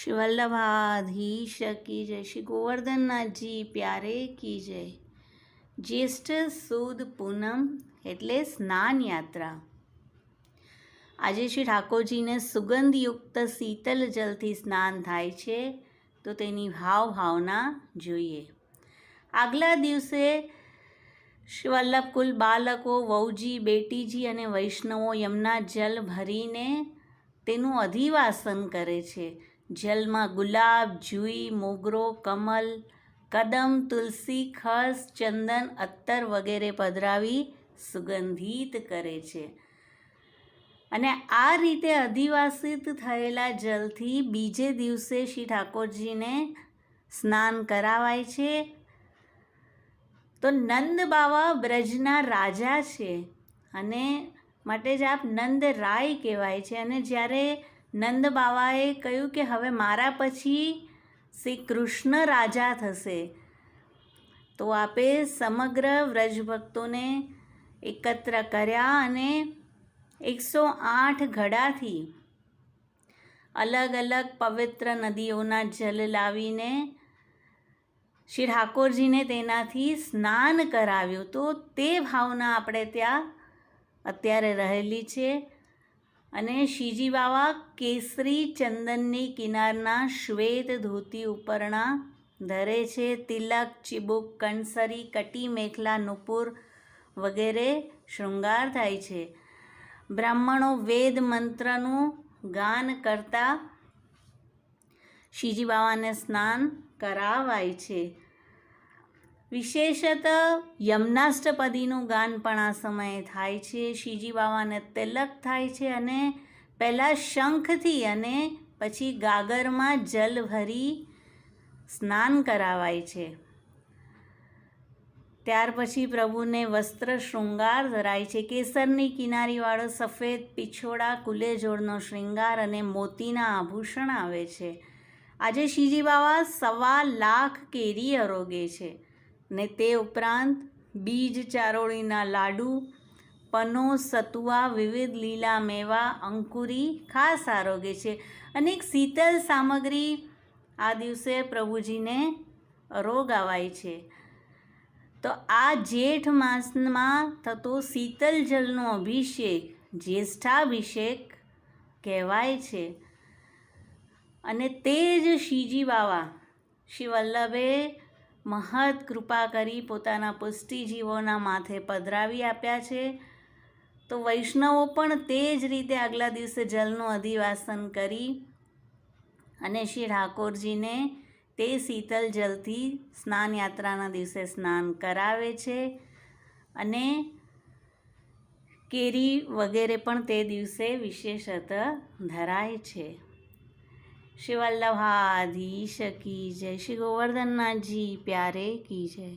શ્રી વલ્લભાધીશ કી જય. શ્રી ગોવર્ધનનાથજી, પ્યારે કી જય. જ્યેષ્ઠ સુદ પૂનમ એટલે સ્નાન યાત્રા. આજે શ્રી ઠાકોરજીને સુગંધયુક્ત શીતલ જલથી સ્નાન થાય છે, તો તેની ભાવ ભાવના જોઈએ. આગલા દિવસે શ્રી વલ્લભકુલ બાલકો વહુજી, બેટીજી અને વૈષ્ણવો યમના જલ ભરીને તેનું અધિવાસન કરે છે. જલમાં ગુલાબ, જુઈ, મોગરો, કમલ, કદમ, તુલસી, ખસ, ચંદન, અત્તર વગેરે પધરાવી સુગંધિત કરે છે. અને આ રીતે અધિવાસિત થયેલા જલથી બીજે દિવસે શ્રી ઠાકોરજીને સ્નાન કરાવાય છે. તો નંદ બાવા બ્રજના રાજા છે અને માટે જ આપ નંદ રાય કહેવાય છે. અને જ્યારે નંદ બાવાએ કહ્યું કે હવે મારા પછી શ્રી કૃષ્ણ રાજા થશે. તો આપે સમગ્ર વ્રજ ભક્તોને એકત્ર કર્યા અને એકસો આઠ ઘડાથી અલગ અલગ પવિત્ર નદીઓના જલ લાવીને શ્રી ઠાકોરજીને તેનાથી સ્નાન કરાવ્યું. તો તે ભાવના આપણે ત્યાં અત્યારે રહેલી છે. અને શ્રીજી બાવા કેસરી ચંદનની કિનારના શ્વેત ધોતી ઉપરના ધરે છે. તિલક, ચિબુક, કણસરી, કટી, મેખલા, નુપુર વગેરે શૃંગાર થાય છે. બ્રાહ્મણો વેદ મંત્રનું ગાન કરતા શ્રીજી બાવાને સ્નાન કરાવાય છે. વિશેષત યમનાષ્ટપદીનું ગાન પણ આ સમયે થાય છે. શિજી બાવાને તિલક થાય છે અને પહેલાં શંખથી અને પછી ગાગરમાં જલ ભરી સ્નાન કરાવાય છે. ત્યાર પછી પ્રભુને વસ્ત્ર શૃંગાર ધરાય છે. કેસરની કિનારીવાળો સફેદ પિછોડા કુલેજોડનો શૃંગાર અને મોતીના આભૂષણ આવે છે. આજે શિજી બાવા સવા લાખ કેરી અરોગે છે. ને તે ઉપરાંત બીજ ચારોળીના લાડુ, પનો, સતુઆ, વિવિધ લીલા મેવા, અંકુરી ખાસ આરોગે છે. અને એક શીતલ સામગ્રી આ દિવસે પ્રભુજીને રોગ આવાય છે. તો આ જેઠ માસમાં થતો શીતલ જલનો અભિષેક જ્યેષ્ઠાભિષેક કહેવાય છે. અને તે જ શ્રીજી બાવા, શ્રી વલ્લભે મહદ કૃપા કરી પોતાના પુષ્ટિજીવોના માથે પધરાવી આપ્યા છે. તો વૈષ્ણવો પણ તે જ રીતે આગલા દિવસે જલનું અધિવાસન કરી અને શ્રી ઠાકોરજીને તે શીતલ જલથી સ્નાન યાત્રાના દિવસે સ્નાન કરાવે છે અને કેરી વગેરે પણ તે દિવસે વિશેષત ધરાય છે. શ્રી વલ્લભાધીશ કી જય. શ્રી ગોવર્ધનનાથજી પ્યારે કી જય.